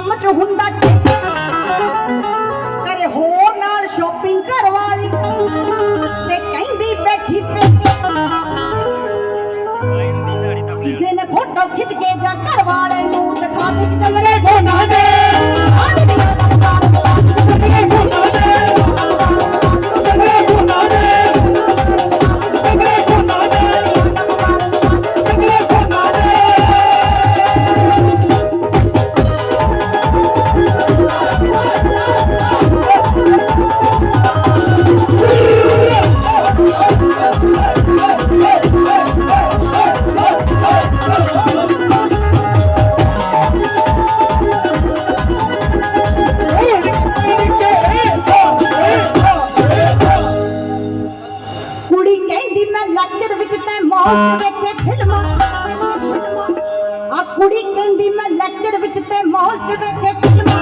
ਕੰਮ ਚ ਹੁੰਦਾ ਟਿੱਕੇ। ਕਰੇ ਹੋਰ ਨਾਲ ਸ਼ੋਪਿੰਗ ਘਰ ਵਾਲੀ ਤੇ ਕਹਿੰਦੀ ਬੈਠੀ ਪੇਕੇ। ਕਿਸੇ ਨੇ ਫੋਟੋ ਖਿੱਚ ਕੇ ਜਾਂ ਘਰ ਵਾਲੇ ਨੂੰ ਦਿਖਾ ਦੇ ਕਿ ਚੱਲ ਰੇ ਫੋਨਾਂ ਦੇ। ਵਿੱਚ ਤੇ ਵੇਖੇ ਫਿਲਮਾਂ ਆ ਕੁੜੀ ਕਹਿੰਦੀ ਮੈਂ ਲੈਕਚਰ ਵਿੱਚ ਤੇ ਮੌਜ ਵੇਖੇ ਫਿਲਮਾਂ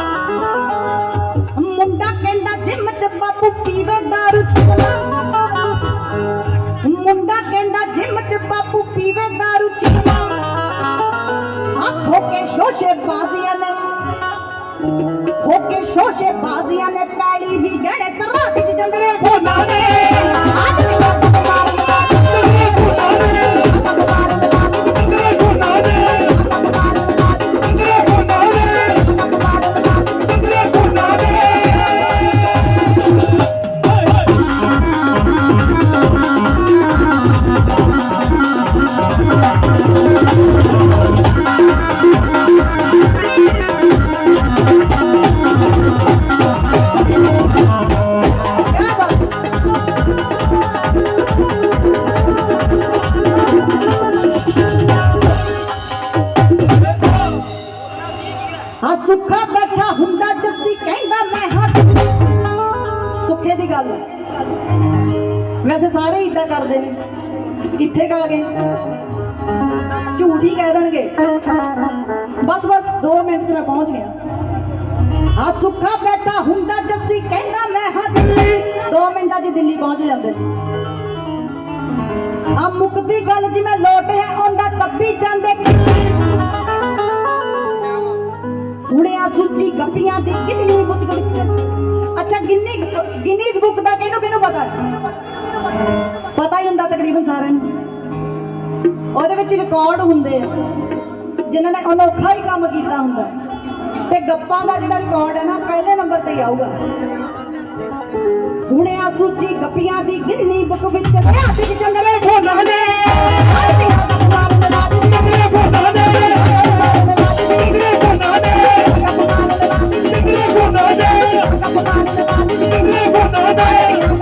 ਮੁੰਡਾ ਕਹਿੰਦਾ ਜਿਮ ਚ ਬਾਪੂ ਪੀਵੇ ਦਾਰੂ ਮੁੰਡਾ ਕਹਿੰਦਾ ਜਿਮ ਚ ਬਾਪੂ ਪੀਵੇ ਦਾਰੂ ਚਿਕਨਾ ਆਖੋ ਕੇ ਸ਼ੋਸ਼ੇ ਬਾਜ਼ੀਆਂ ਨੇ। ਹੋਕੇ ਸ਼ੋਸ਼ੇ ਬਾਜ਼ੀਆਂ ਨੇ। ਪੈਲੀ ਵੀ ਗਹਿਣੇ ਤਰਾ ਵਿੱਚ ਜੰਦਰੇ ਫੋਨਾ ਨੇ ਆ ਬੈਠਾ ਹੁੰਦਾ ਜੱਸੀ ਕਹਿੰਦਾ ਮੈਂ ਹੱਥ ਸੁੱਖੇ ਦੀ ਗੱਲ। ਵੈਸੇ ਸਾਰੇ ਇਦਾਂ ਕਰਦੇ ਨੇ। ਕਿੱਥੇ ਗਾ ਗਏ? ਝੂਠ ਹੀ ਕਹਿ ਦੇਣਗੇ। ਬਸ ਬਸ 2 ਮਿੰਟ 'ਚ ਮੈਂ ਪਹੁੰਚ ਗਿਆ। ਆ ਸੁੱਖਾ ਬੈਠਾ ਹੁੰਦਾ ਜੱਸੀ ਕਹਿੰਦਾ ਮੈਂ ਹਾਂ ਦਿੱਲੀ 2 ਮਿੰਟਾਂ 'ਚ ਦਿੱਲੀ ਪਹੁੰਚ ਜਾਂਦੇ। ਆ ਮੁੱਕਦੀ ਗੱਲ ਜਿਵੇਂ ਲੋਟ ਹੈ ਆਉਂਦਾ ਕੱਬੀ ਜਾਂਦੇ। ਸੁਣਿਆ ਸੁੱਚੀ ਗੱਪੀਆਂ ਦੀ ਕਿੰਨੀ ਬੁੱਧ ਵਿੱਚ। ਅੱਛਾ, ਗਿੰਨੀ, ਗਿਨੀਜ਼ ਬੁੱਕ ਦਾ ਕਿਹਨੂੰ ਕਿਹਨੂੰ ਪਤਾ? ਪਤਾ ਹੀ ਹੁੰਦਾ ਤਕਰੀਬਨ ਸਾਰਿਆਂ ਨੂੰ। ਉਹਦੇ ਵਿੱਚ ਰਿਕਾਰਡ ਹੁੰਦੇ ਆ, ਜਿਨ੍ਹਾਂ ਨੇ ਅਨੋਖਾ ਹੀ ਕੰਮ ਕੀਤਾ ਹੁੰਦਾ। ਤੇ ਗੱਪਾਂ ਦਾ ਜਿਹੜਾ ਰਿਕਾਰਡ ਹੈ ਨਾ, ਪਹਿਲੇ ਨੰਬਰ ਤੇ ਆਊਗਾ। ਸੁਣਿਆ ਸੂਚੀ ਗੱਪੀਆਂ ਦੀ ਗਿੰਨੀ ਬੁੱਕ ਵਿੱਚ। ਲਿਆ ਸੀ ਜੰਗਲੇ ਫੋਨਾਂ ਨੇ। ਸੁਨਾਨ ਸਲਾਮ ਜੀ ਨੇ ਬੋਲਦਾ